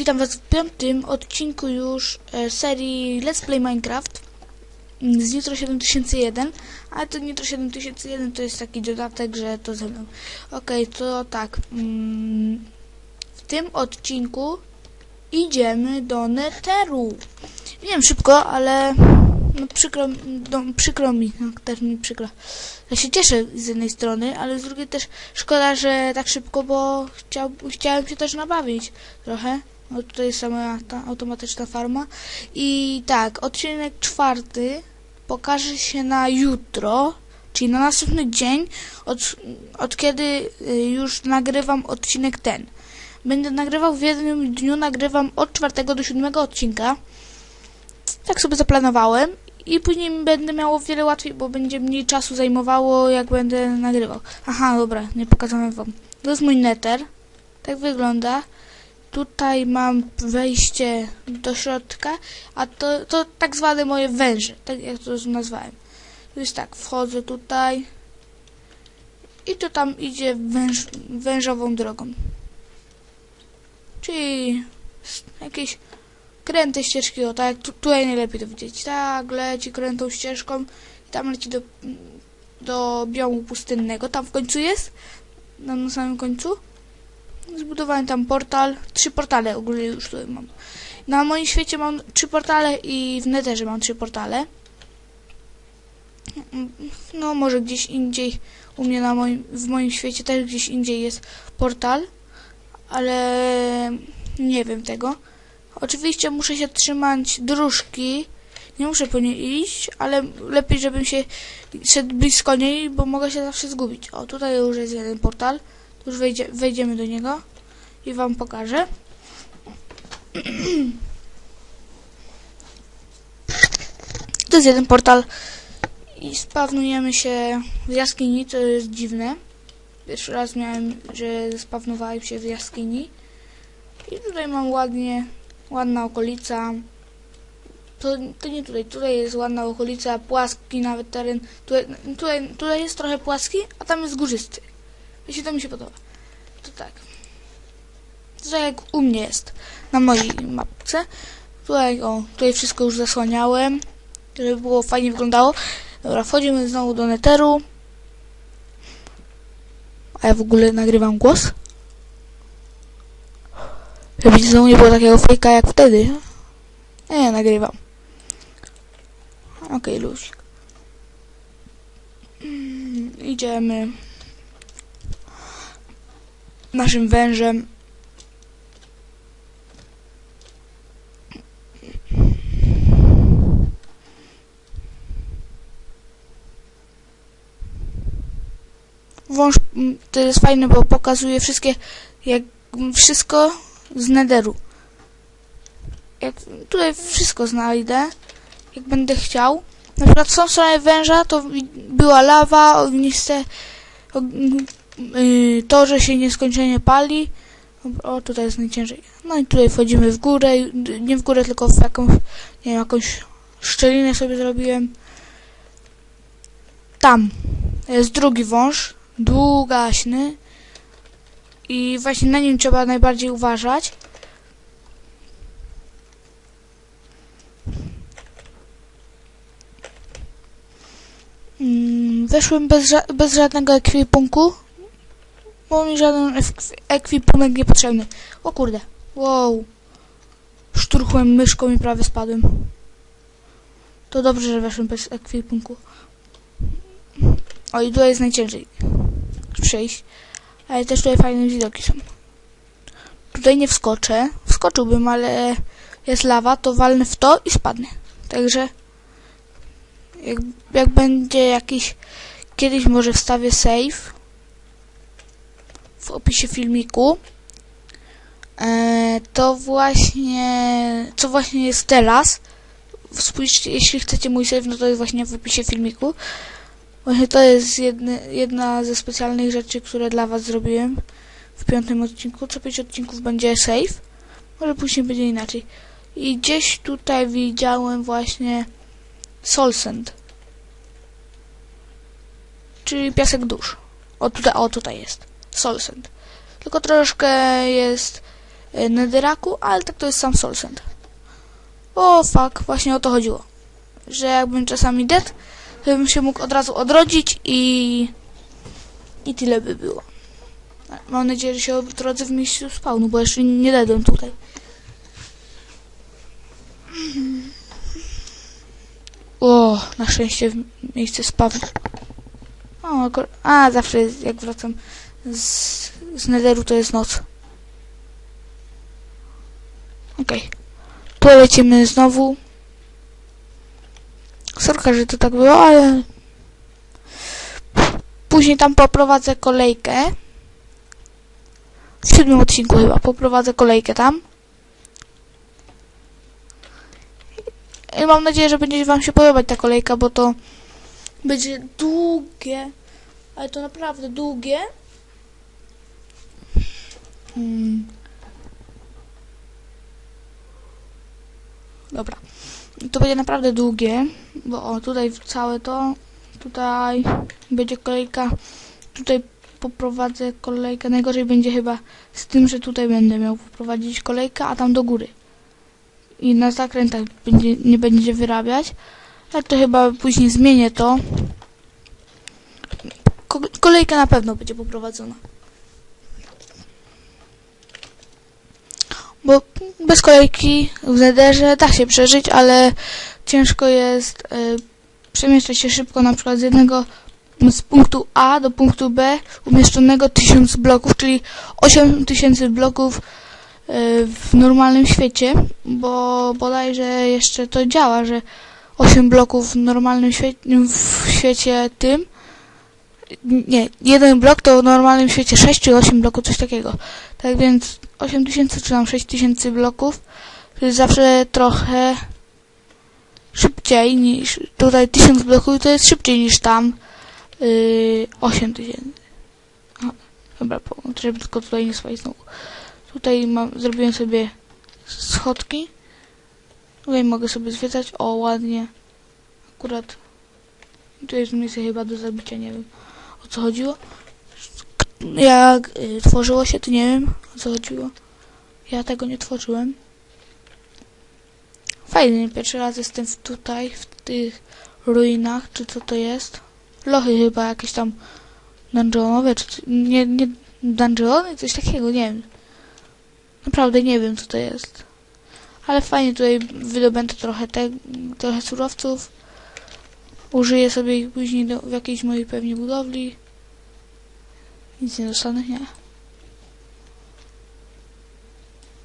Witam was w piątym odcinku już e, serii Let's Play Minecraft mm, z Nitro 7001, ale to Nitro 7001 to jest taki dodatek, że to ze mną. Okej, to tak, mm, w tym odcinku idziemy do Netheru. Wiem szybko, ale no przykro, no, przykro mi, no, też mi przykro. Ja się cieszę z jednej strony, ale z drugiej też szkoda, że tak szybko, bo chciał, chciałem się też nabawić trochę. No tutaj sama ta automatyczna farma. I tak, odcinek czwarty pokaże się na jutro, czyli na następny dzień, od, od kiedy y, już nagrywam odcinek ten. Będę nagrywał w jednym dniu, nagrywam od czwartego do siódmego odcinka. Tak sobie zaplanowałem i później będę miał o wiele łatwiej, bo będzie mniej czasu zajmowało, jak będę nagrywał. Aha, dobra, nie pokazałem wam. To jest mój neter. Tak wygląda. Tutaj mam wejście do środka, a to, to tak zwane moje węże, tak jak to nazwałem. Jest tak, wchodzę tutaj i to tam idzie węż, wężową drogą. Czyli jakieś kręte ścieżki, o tak, tu, tutaj najlepiej to widzieć. Tak, leci krętą ścieżką i tam leci do, do biomu pustynnego. Tam w końcu jest, tam na samym końcu. Zbudowałem tam portal, trzy portale ogólnie już tutaj mam. Na moim świecie mam trzy portale i w Netherze mam trzy portale. No może gdzieś indziej u mnie na moim, w moim świecie też gdzieś indziej jest portal, ale nie wiem tego. Oczywiście muszę się trzymać dróżki, nie muszę po niej iść, ale lepiej żebym się szedł blisko niej, bo mogę się zawsze zgubić. O, tutaj już jest jeden portal, już wejdzie, wejdziemy do niego i wam pokażę. To jest jeden portal i spawnujemy się w jaskini, to jest dziwne. Pierwszy raz miałem, że spawnowałem się w jaskini. I tutaj mam ładnie, ładna okolica. To, to nie tutaj, tutaj jest ładna okolica, płaski nawet teren. Tutaj, tutaj, tutaj jest trochę płaski, a tam jest górzysty. Jeśli to mi się podoba. To tak. To tak jak u mnie jest na mojej mapce. Tutaj, o, tutaj wszystko już zasłaniałem, żeby było fajnie wyglądało. Dobra, wchodzimy znowu do neteru. A ja w ogóle nagrywam głos. Żeby znowu nie było takiego fejka jak wtedy. Nie, nagrywam. Okej, okay, lusik. Mm, idziemy naszym wężem. Wąż mm, to jest fajne, bo pokazuje wszystkie, jak wszystko z nederu. Jak tutaj wszystko znajdę, jak będę chciał. Na przykład tą stronę węża to była lawa, ogniste, ogn- yy, to, że się nieskończenie pali. O, tutaj jest najciężej. No i tutaj wchodzimy w górę, nie w górę, tylko w jakąś, nie wiem, jakąś szczelinę sobie zrobiłem. Tam jest drugi wąż, długaśny i właśnie na nim trzeba najbardziej uważać. Mm, Weszłem bez, ża- bez żadnego ekwipunku, bo mi żaden ek- ekwipunek niepotrzebny. O kurde, wow. Szturchłem myszką i prawie spadłem. To dobrze, że weszłem bez ekwipunku. O, i tutaj jest najciężej przejść. Ale też tutaj fajne widoki są. Tutaj nie wskoczę. Wskoczyłbym, ale jest lawa, to walnę w to i spadnę. Także jak, jak będzie jakiś... Kiedyś może wstawię save w opisie filmiku. E, to właśnie... Co właśnie jest teraz. Spójrzcie, jeśli chcecie mój save, no to jest właśnie w opisie filmiku. Właśnie to jest jedny, jedna ze specjalnych rzeczy, które dla Was zrobiłem w piątym odcinku. Co pięć odcinków będzie save. Może później będzie inaczej. I gdzieś tutaj widziałem właśnie soul sand. Czyli piasek dusz. O tutaj, o tutaj jest. Soul sand. Tylko troszkę jest e, Netheraku, ale tak to jest sam Soul Sand. O fuck, właśnie o to chodziło. Że jakbym czasami dead, to bym się mógł od razu odrodzić i... I tyle by było. Mam nadzieję, że się odrodzę w miejscu spawnu, bo jeszcze nie dedłem tutaj. O, na szczęście w miejsce spawnu. O, a, zawsze jak wracam z, z Netheru, to jest noc. Okej. Tu lecimy znowu. Sorka, że to tak było, ale... Później tam poprowadzę kolejkę. W siódmym odcinku chyba poprowadzę kolejkę tam. I mam nadzieję, że będzie wam się podobać ta kolejka, bo to będzie długie, ale to naprawdę długie. Hmm. Dobra. To będzie naprawdę długie, bo o, tutaj całe to, tutaj będzie kolejka, tutaj poprowadzę kolejkę. Najgorzej będzie chyba z tym, że tutaj będę miał poprowadzić kolejkę, a tam do góry. I na zakrętach będzie, nie będzie wyrabiać. Ale to chyba później zmienię to. Ko kolejka na pewno będzie poprowadzona. Bo bez kolejki w Netherze da się przeżyć, ale ciężko jest y, przemieszczać się szybko na przykład z jednego z punktu A do punktu B umieszczonego 1000 bloków, czyli 8000 bloków y, w normalnym świecie, bo bodajże jeszcze to działa, że 8 bloków w normalnym świe w świecie tym nie, jeden blok to w normalnym świecie 6 czy 8 bloków, coś takiego. Tak więc 8000 czy tam 6000 bloków jest zawsze trochę szybciej niż tutaj 1000 bloków to jest szybciej niż tam yy, 8000. Aha, Dobra, żeby tylko tutaj nie spać znowu. Tutaj mam, zrobiłem sobie schodki. Tutaj mogę sobie zwiedzać. O, ładnie. Akurat tu jest miejsce chyba do zabicia, nie wiem o co chodziło. Jak y, tworzyło się, to nie wiem o co chodziło. Ja tego nie tworzyłem. Fajnie, pierwszy raz jestem tutaj, w tych ruinach, czy co to jest. Lochy chyba jakieś tam dungeonowe, czy nie, nie dungeony, coś takiego, nie wiem. Naprawdę nie wiem co to jest. Ale fajnie tutaj wydobędę trochę te, trochę surowców. Użyję sobie ich później do, w jakiejś mojej pewnie budowli. Nic nie dostanę, nie.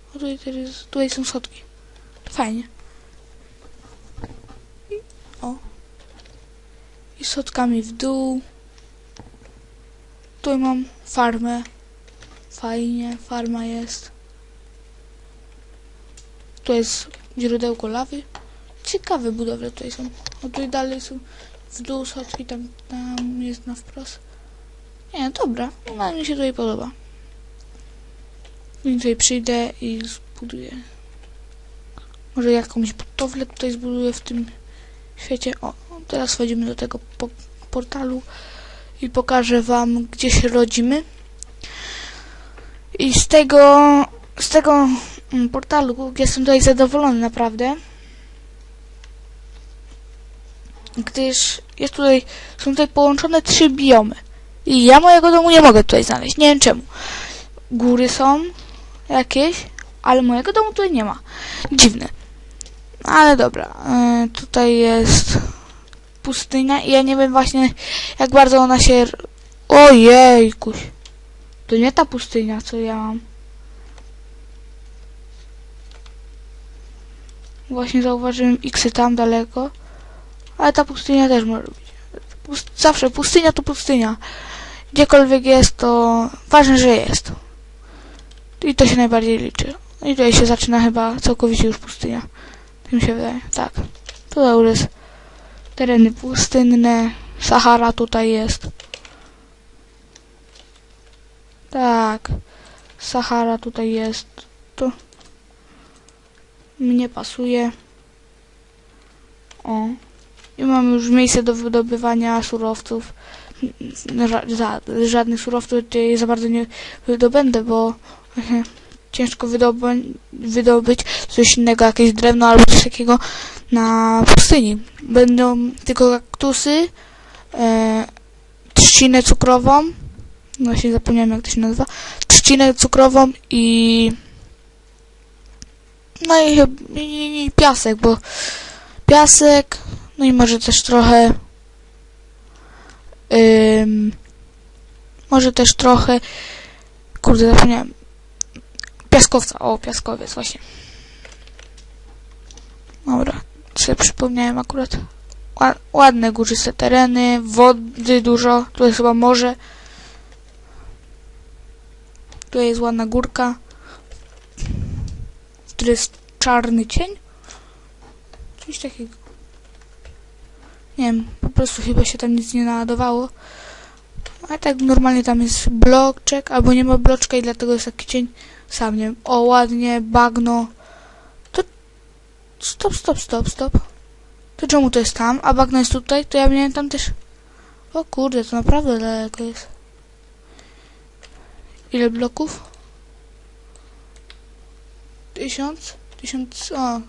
O, tutaj, jest, tutaj są schodki. Fajnie. I, o. I schodkami w dół. Tutaj mam farmę. Fajnie, farma jest. Tu jest źródełko lawy. Ciekawe budowle tutaj są. O tutaj dalej są w dół schodki, tam, tam jest na wprost. Nie, dobra. No, mi się tutaj podoba. I tutaj przyjdę i zbuduję. Może jakąś budowlę tutaj zbuduję w tym świecie. O, teraz wchodzimy do tego po portalu i pokażę wam, gdzie się rodzimy. I z tego, z tego mm, portalu jestem tutaj zadowolony naprawdę. Gdyż jest tutaj, są tutaj połączone trzy biomy. I ja mojego domu nie mogę tutaj znaleźć. Nie wiem czemu. Góry są jakieś, ale mojego domu tutaj nie ma. Dziwne. Ale dobra. e, tutaj jest pustynia i ja nie wiem właśnie jak bardzo ona się... Ojejkuś. To nie ta pustynia, co ja mam. Właśnie zauważyłem X tam daleko. Ale ta pustynia też może być. Pust zawsze pustynia to pustynia. Gdziekolwiek jest, to ważne, że jest. I to się najbardziej liczy. I tutaj się zaczyna chyba całkowicie już pustynia. Tak mi się wydaje. Tak. Tutaj już jest tereny pustynne. Sahara tutaj jest. Tak. Sahara tutaj jest. To mnie pasuje. O. I mamy już miejsce do wydobywania surowców. Za, żadnych surowców tutaj za bardzo nie wydobędę, bo ciężko wydobyć, wydobyć coś innego, jakieś drewno albo coś takiego na pustyni. Będą tylko kaktusy, e, trzcinę cukrową, no właśnie zapomniałem jak to się nazywa, trzcinę cukrową i no i, i, i piasek, bo piasek, no i może też trochę ym, może też trochę kurde zapomniałem piaskowca, o piaskowiec właśnie. Dobra, sobie przypomniałem akurat. Ła- ładne górzyste tereny, wody dużo, tu jest chyba morze. Tu jest ładna górka. Tu jest czarny cień? Coś takiego. Nie wiem, po prostu chyba się tam nic nie naładowało a tak normalnie tam jest bloczek, albo nie ma bloczka i dlatego jest taki cień. Sam nie wiem. O, ładnie, bagno. To... Stop, stop, stop, stop. To czemu to jest tam, a bagno jest tutaj? To ja miałem tam też... O kurde, to naprawdę daleko jest. Ile bloków? Tysiąc? Tysiąc... O...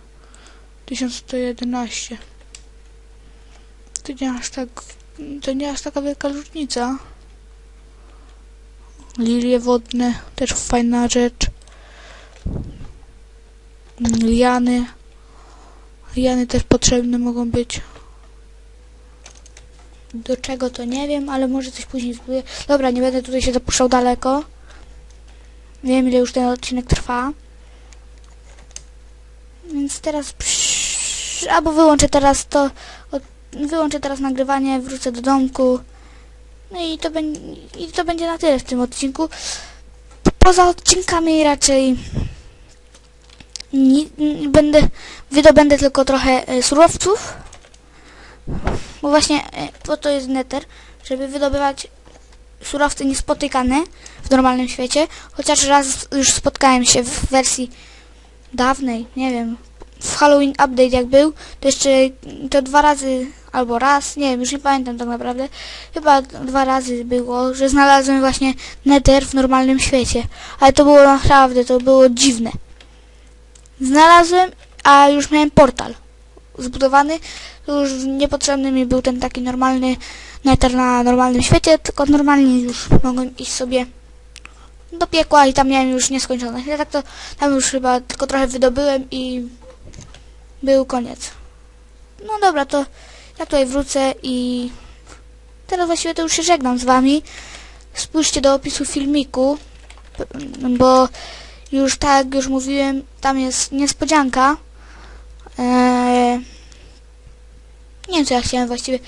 1111. To nie aż tak... To nie aż taka wielka różnica. Lilie wodne, też fajna rzecz. Liany. Liany też potrzebne mogą być. Do czego to nie wiem, ale może coś później zbuduję. Dobra, nie będę tutaj się zapuszczał daleko. Wiem ile już ten odcinek trwa. Więc teraz albo wyłączę teraz to wyłączę teraz nagrywanie, wrócę do domku. No i to, i to będzie na tyle w tym odcinku. Poza odcinkami raczej ni, n- będę wydobędę tylko trochę e, surowców. Bo właśnie e, po to jest nether, żeby wydobywać surowce niespotykane w normalnym świecie. Chociaż raz już spotkałem się w wersji dawnej, nie wiem, w Halloween Update jak był, to jeszcze to dwa razy albo raz, nie wiem, już nie pamiętam tak naprawdę. Chyba dwa razy było, że znalazłem właśnie Nether w normalnym świecie. Ale to było naprawdę, to było dziwne. Znalazłem, a już miałem portal zbudowany. To już niepotrzebny mi był ten taki normalny Nether na normalnym świecie, tylko normalnie już mogłem iść sobie do piekła i tam miałem już nieskończoność. Ja tak to tam już chyba tylko trochę wydobyłem i był koniec. No dobra, to ja tutaj wrócę i teraz właściwie to już się żegnam z wami. Spójrzcie do opisu filmiku, bo już tak już mówiłem, tam jest niespodzianka. Eee, nie wiem co ja chciałem właściwie,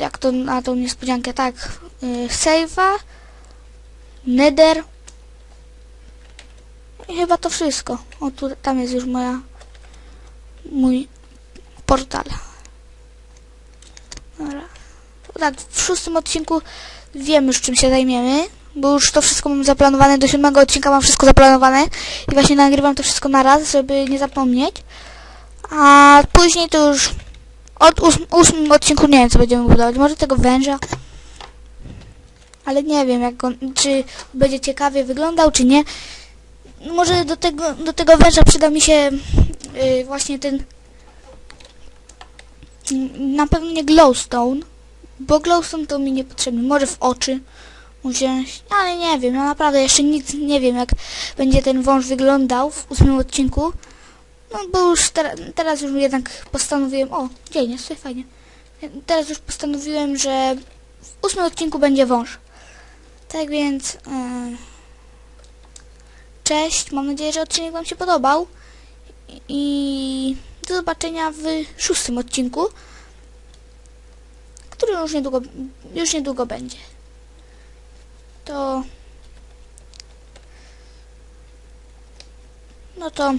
jak to na tą niespodziankę, tak, yy, save'a, nether i chyba to wszystko. O, tu, tam jest już moja, mój portal. Dobra. Tak, w szóstym odcinku wiem już czym się zajmiemy, bo już to wszystko mam zaplanowane, do siódmego odcinka mam wszystko zaplanowane i właśnie nagrywam to wszystko na raz, żeby nie zapomnieć. A później to już od ósm, ósmym odcinku nie wiem co będziemy budować, może tego węża. Ale nie wiem, jak on, czy będzie ciekawie wyglądał, czy nie. Może do tego, do tego węża przyda mi się yy, właśnie ten na pewno nie glowstone, bo glowstone to mi niepotrzebny. Może w oczy wziąć, ale nie wiem, ja naprawdę jeszcze nic nie wiem, jak będzie ten wąż wyglądał w ósmym odcinku. No bo już ter teraz już jednak postanowiłem, o, dzień jest fajnie. Teraz już postanowiłem, że w ósmym odcinku będzie wąż. Tak więc, yy, cześć, mam nadzieję, że odcinek Wam się podobał i do zobaczenia w szóstym odcinku, który już niedługo, już niedługo będzie. To... No to